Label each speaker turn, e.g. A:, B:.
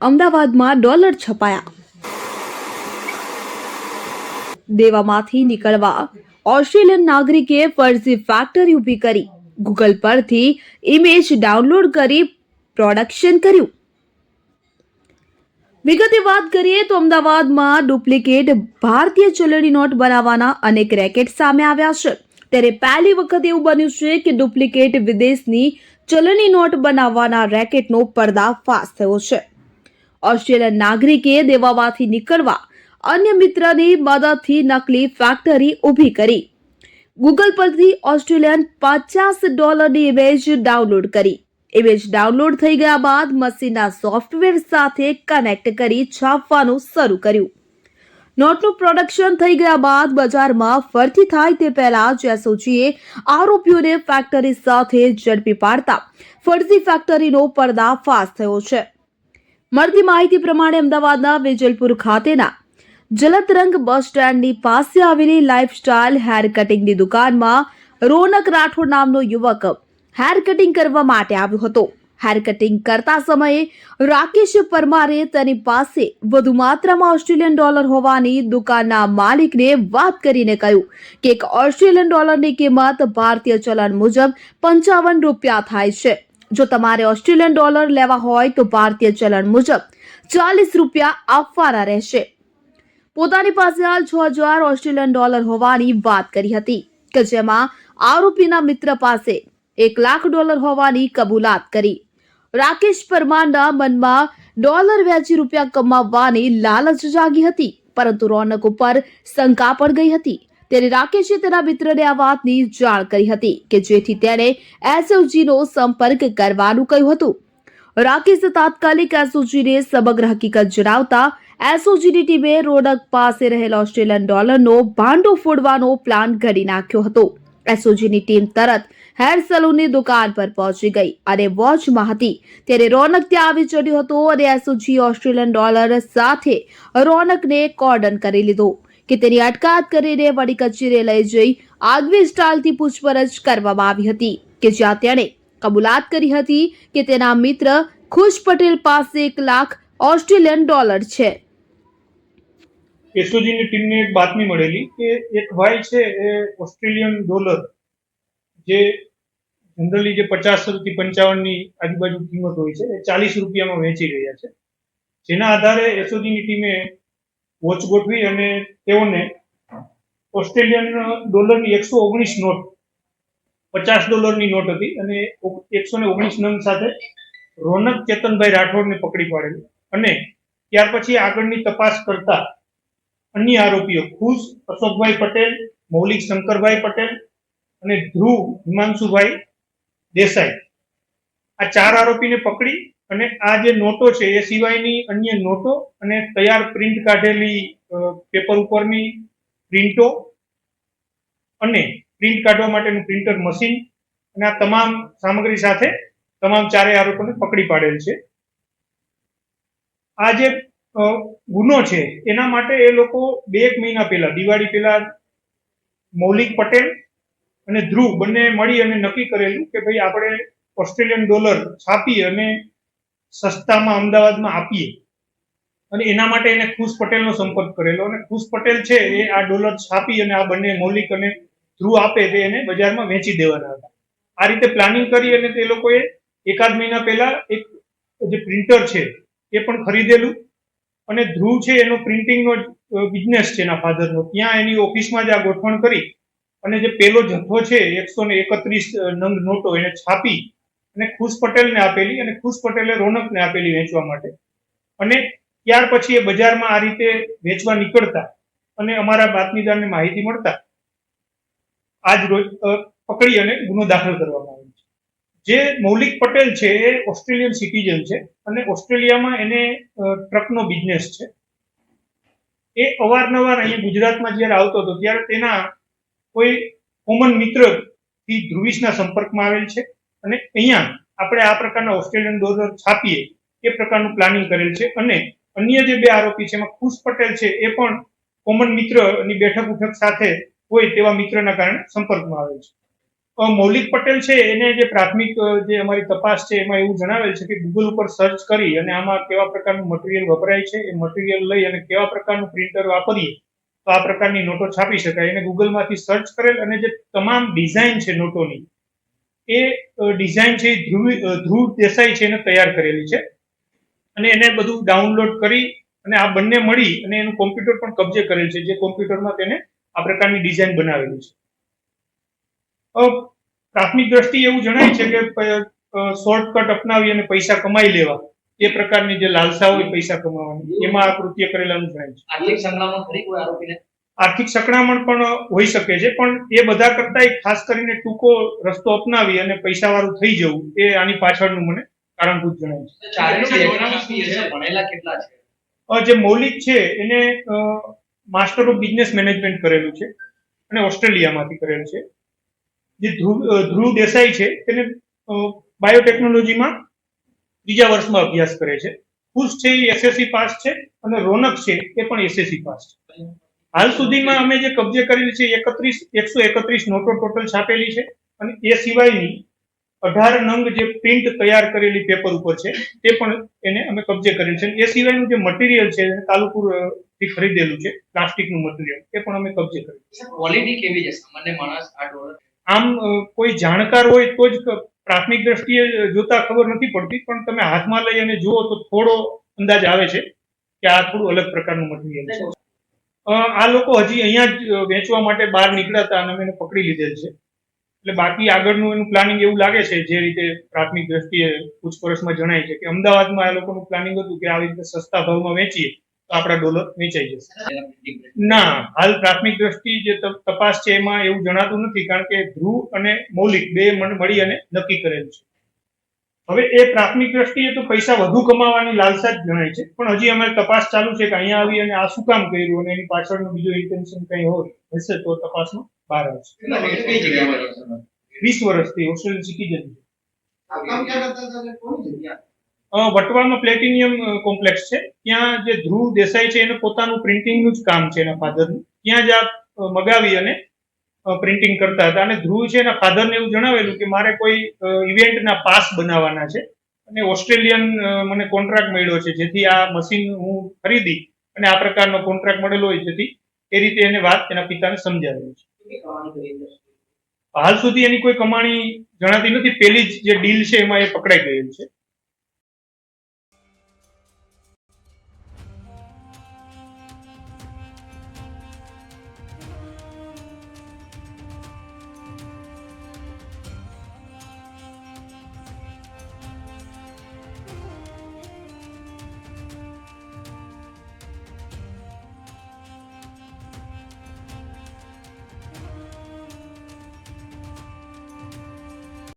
A: અમદાવાદમાં ડોલર છપાયા. દેવામાંથી નીકળવા ઓસ્ટ્રેલિયન નાગરિકે ફરજી ફેક્ટરી ઊભી કરી. ગૂગલ પરથી ઇમેજ ડાઉનલોડ કરી પ્રોડક્શન કર્યું. વિગતે વાત કરીએ તો અમદાવાદમાં ડુપ્લિકેટ ભારતીય ચલણી નોટ બનાવવાના અનેક રેકેટ સામે આવ્યા છે. ત્યારે પહેલી વખત એવું બન્યું છે કે ડુપ્લિકેટ વિદેશની ચલણી નોટ બનાવવાના રેકેટનો પર્દાફાશ થયો છે. ઓસ્ટ્રેલિયન નાગરિકે દેવામાંથી નીકળવા અન્ય મિત્રની મદદથી નકલી ફેક્ટરી ઊભી કરી. ગૂગલ પરથી ઓસ્ટ્રેલિયન પચાસ ડોલરની ઇમેજ ડાઉનલોડ કરી. ઇમેજ ડાઉનલોડ થઈ ગયા બાદ મશીનના સોફ્ટવેર સાથે કનેક્ટ કરી છાપવાનું શરૂ કર્યું. નોટનું પ્રોડક્શન થઈ ગયા બાદ બજારમાં ફરતી થાય તે પહેલા જેસોજીએ આરોપીઓને ફેક્ટરી સાથે ઝડપી પાડતા ફરજી ફેક્ટરીનો પર્દાફાશ થયો છે. મળતી માહિતી પ્રમાણે અમદાવાદના વેજલપુર ખાતેના જલતરંગ બસ સ્ટેન્ડની પાસે આવેલી લાઇફસ્ટાઇલ હેર કટિંગની દુકાનમાં રોનક રાઠોડ નામનો યુવક હેર કટિંગ કરવા માટે આવ્યો હતો હેર કટિંગ કરતા સમયે રાકેશ પરમારે તેની પાસે વધુ માત્રામાં ઓસ્ટ્રેલિયન ડોલર હોવાની દુકાનના માલિકને વાત કરીને કહ્યું કે એક ઓસ્ટ્રેલિયન ડોલરની કિંમત ભારતીય ચલણ મુજબ પંચાવન રૂપિયા થાય છે જો તમારે ઓસ્ટ્રેલિયન ડોલર લેવા હોય તો ભારતીય ચલણ મુજબ ચાલીસ રૂપિયા આપવાના રહેશે. પોતાની પાસે હાલ છ હજાર ઓસ્ટ્રેલિયન ડોલર હોવાની વાત કરી હતી કે જેમાં આરોપીના મિત્ર પાસે એક લાખ ડોલર હોવાની કબૂલાત કરી. રાકેશ પરમારના મનમાં ડોલર વેચી રૂપિયા કમાવવાની લાલચ જાગી હતી, પરંતુ રોનક ઉપર શંકા પણ ગઈ હતી. ત્યારે રાકેશે તેના મિત્રને આ વાતની જાણ કરી હતી કે જેથી તેણે એસઓજીનો સંપર્ક કરવાનું કહ્યું હતું. રાકેશે તાત્કાલિક એસઓજીને સમગ્ર હકીકત જણાવતા એસઓજીની ટીમે રોડક પાસે રહેલ ઓસ્ટ્રેલિયન ડોલરનો ભાંડો ફોડવાનો પ્લાન ઘડી નાખ્યો હતો. એસઓજીની ટીમ તરત હેર સલૂનની દુકાન પર પહોંચી ગઈ અને વોચમાં હતી. ત્યારે રોનક ત્યાં આવી ચડ્યો હતો અને એસઓજી ઓસ્ટ્રેલિયન ડોલર સાથે રોનકને કોર્ડન કરી લીધો. કે તેની અટકાયત કરીને વડી કચેરીએ લઈ જઈ આગવી સ્ટાઇલથી પૂછપરછ કરવામાં આવી હતી કે જ્યાં તેણે કબૂલાત કરી હતી કે તેના મિત્ર ખુશ પટેલ પાસે એક લાખ ઓસ્ટ્રેલિયન ડોલર છે.
B: એસઓજીની ટીમને એક બાતમી મળેલી કે એક ભાઈ છે એ ઓસ્ટ્રેલિયન ડોલર જે જનરલી જે પચાસથી પંચાવનની આજુબાજુ કિંમત હોય છે એ ચાલીસ રૂપિયામાં વેચી રહ્યા છે. જેના આધારે એસઓજીની ટીમે વોચ ગોઠવી અને તેઓને ઓસ્ટ્રેલિયન ડોલરની એકસો ઓગણીસ નોટ, પચાસ ડોલરની નોટ હતી અને એકસો ને ઓગણીસ નંગ સાથે રોનક ચેતનભાઈ રાઠોડને પકડી પાડેલી. અને ત્યાર પછી આગળની તપાસ કરતા અન્ય આરોપીઓ ખુશ, અશોકભાઈ પટેલ, મૌલિક શંકરભાઈ પટેલ અને ધ્રુવ હિમાંશુભાઈ દેસાઈ. આ ચાર આરોપીને પકડી અને આ જે નોટો છે, એ સિવાયની અન્ય નોટો અને તૈયાર પ્રિન્ટ કાઢેલી પેપર ઉપરની પ્રિન્ટો અને પ્રિન્ટ કાઢવા માટેનું પ્રિન્ટર મશીન અને આ તમામ સામગ્રી સાથે તમામ ચારેય આરોપીને પકડી પાડેલ છે. આ જે ગુનો છે, એના માટે એ લોકો બે એક મહિના પહેલા, દિવાળી પહેલા મૌલિક પટેલ અને ધ્રુવ બંને મળી અને નક્કી કરેલું કે ભાઈ આપણે ઓસ્ટ્રેલિયન ડોલર છાપી અને સસ્તામાં અમદાવાદમાં આપીએ. અને એના માટે એને ખુશ પટેલનો સંપર્ક કરેલો. અને ખુશ પટેલ છે એ આ ડોલર છાપી અને આ બંને મૌલિક અને ધ્રુવ આપે તે એને બજારમાં વેચી દેવાના હતા. આ રીતે પ્લાનિંગ કરી અને તે લોકોએ એકાદ મહિના પહેલા એક જે પ્રિન્ટર છે એ પણ ખરીદેલું. અને ધ્રુવ છે એનો પ્રિન્ટિંગનો બિઝનેસ છે એના ફાધરનો ત્યાં એની ઓફિસમાં જ આ ગોઠવણ કરી અને જે પેલો જથ્થો છે એકસો ને એકત્રીસ નંગ નોટો એને છાપી અને ખુશ પટેલને આપેલી અને ખુશ પટેલે રોનકને આપેલી વેચવા માટે. અને ત્યાર પછી એ બજારમાં આ રીતે વેચવા નીકળતા અને અમારા બાતમીદારને માહિતી મળતા આજ રોજ પકડી અને ગુનો દાખલ કરવામાં આવ્યો છે. જે મૌલિક પટેલ છે એ ઓસ્ટ્રેલિયન સિટીઝન છે અને ઓસ્ટ્રેલિયામાં એને ટ્રકનો બિઝનેસ છે. એ અવારનવાર અહીંયા ગુજરાતમાં જ્યારે આવતો હતો, ત્યારે તેના કોઈ કોમન મિત્રથી ધ્રુવીશના સંપર્કમાં આવેલ છે. અને અહીંયા આપણે આ પ્રકારના ઓસ્ટ્રેલિયન ડોલર છાપીએ, એ પ્રકારનું પ્લાનિંગ કરેલ છે. અને અન્ય જે બે આરોપી છે, એમાં ખુશ પટેલ છે, એ પણ કોમન મિત્રની બેઠક ઉઠક સાથે હોય તેવા મિત્રના કારણે સંપર્કમાં આવે છે. મૌલિક પટેલ છે, એને જે પ્રાથમિક જે અમારી તપાસ છે, એમાં એવું જણાવેલ છે કે ગૂગલ ઉપર સર્ચ કરી અને આમાં કેવા પ્રકારનું મટીરિયલ વપરાય છે, એ મટીરિયલ લઈ અને કેવા પ્રકારનું પ્રિન્ટર વાપરીએ, તો આ પ્રકારની નોટો છાપી શકાય. એને ગૂગલમાંથી સર્ચ કરેલ અને જે તમામ ડિઝાઇન છે નોટોની એ ડિઝાઇન છે ધ્રુવ ધ્રુવ દેસાઈ છે એને તૈયાર કરેલી છે. અને એને બધું ડાઉનલોડ કરી અને આ બંને મળી અને એનું કોમ્પ્યુટર પણ કબજે કરેલ છે, જે કોમ્પ્યુટરમાં તેને આ પ્રકારની ડિઝાઇન બનાવેલી છે. પ્રાથમિક દ્રષ્ટિએ એવું જણાય છે કે શોર્ટકટ અપનાવી અને પૈસા કમાઈ લેવા. એ પ્રકારની જે લાલસા હોય પૈસા કમાવાની. એમાં આ કૃત્ય કરેલાનું જણાય છે.
C: આર્થિક સંકળામણ ફરી કોઈ આરોપીને
B: આર્થિક સંકળામણ પણ હોઈ શકે છે પણ એ બધા કરતા ખાસ કરીને ટૂંકો રસ્તો અપનાવી અને પૈસા વાળું થઈ જવું એ આની પાછળનું મને કારણભૂત જણાય છે. જે મૌલિક છે એને માસ્ટર ઓફ બિઝનેસ મેનેજમેન્ટ કરેલું છે અને ઓસ્ટ્રેલિયામાંથી કરેલું છે. જે ધ્રુવ ધ્રુવ દેસાઈ છે તેને બાયોટેકનોલોજીમાં ત્રીજા વર્ષમાં અભ્યાસ કરે છે. ખુશ છે એ એસએસસી પાસ છે અને રોનક છે એ પણ એસએસસી પાસ છે. હાલ સુધીમાં અમે જે કબજે કરેલી છે એકત્રીસ એકસો એકત્રીસ નોટો ટોટલ છાપેલી છે અને એ સિવાયની અઢાર નંગ જે પ્રિન્ટ તૈયાર કરેલી પેપર ઉપર છે તે પણ એને અમે કબજે કરેલ છે. એ સિવાયનું જે મટીરિયલ છે એને કાલુપુરથી ખરીદેલું છે પ્લાસ્ટિકનું મટીરિયલ એ પણ અમે કબજે કરેલું છે.
C: ક્વોલિટી કેવી છે? સામાન્ય માણસ આ ડોલર
B: આમ કોઈ જાણકાર હોય તો જ પ્રાથમિક દ્રષ્ટિએ જોતા ખબર નથી પડતી પણ તમે હાથમાં લઈ અને જુઓ તો થોડો અંદાજ આવે છે કે આ થોડું અલગ પ્રકારનું મટીરિયલ છે. આ લોકો હજી અહીંયા જ વેચવા માટે બહાર નીકળ્યા હતા અને અમે એને પકડી લીધેલ છે એટલે બાકી આગળનું એનું પ્લાનિંગ એવું લાગે છે જે રીતે પ્રાથમિક દ્રષ્ટિએ પૂછપરછમાં જણાય છે કે અમદાવાદમાં આ લોકોનું પ્લાનિંગ હતું કે આવી રીતે સસ્તા ભાવમાં વેચીએ તો આપણા ડોલર વેચાઈ જશે. ના, હાલ પ્રાથમિક દ્રષ્ટિ જે તપાસ છે એમાં એવું જણાતું નથી કારણ કે ધ્રુવ અને મૌલિક બે મળી અને નક્કી કરેલ છે હવે એ પ્રાથમિક દ્રષ્ટિએ તો પૈસા વધુ કમાવાની લાલસા જ જણાય છે. પણ હજી અમારે તપાસ ચાલુ છે કે અહીંયા આવી અને આ શું કામ કર્યું અને એની પાછળનું બીજું ઇન્ટેન્શન કઈ હોય હશે તો તપાસમાં બહાર આવશે? વીસ વર્ષથી ઓસ્ટ્રેલિયન સિટીઝન
C: જતી?
B: વટવામાં પ્લેટિનિયમ કોમ્પ્લેક્સ છે. ત્યાં જે ધ્રુવ દેસાઈ છે એનું પોતાનું પ્રિન્ટિંગનું જ કામ છે એના ફાધરનું ત્યાં જ આ મગાવી અને પ્રિન્ટિંગ કરતા હતા. અને ધ્રુવ છે એના ફાધરને એવું જણાવેલું કે મારે કોઈ ઇવેન્ટના પાસ બનાવવાના છે. અને ઓસ્ટ્રેલિયન મને કોન્ટ્રાક્ટ મળ્યો છે. જેથી આ મશીન હું ખરીદી અને આ પ્રકારનો કોન્ટ્રાક્ટ મળેલો હોય જેથી એ રીતે એને વાત એના પિતાને સમજાવેલી
C: છે?
B: હાલ સુધી એની કોઈ કમાણી જણાતી નથી. પેલી જ જે ડીલ છે એમાં એ પકડાઈ ગયેલ છે.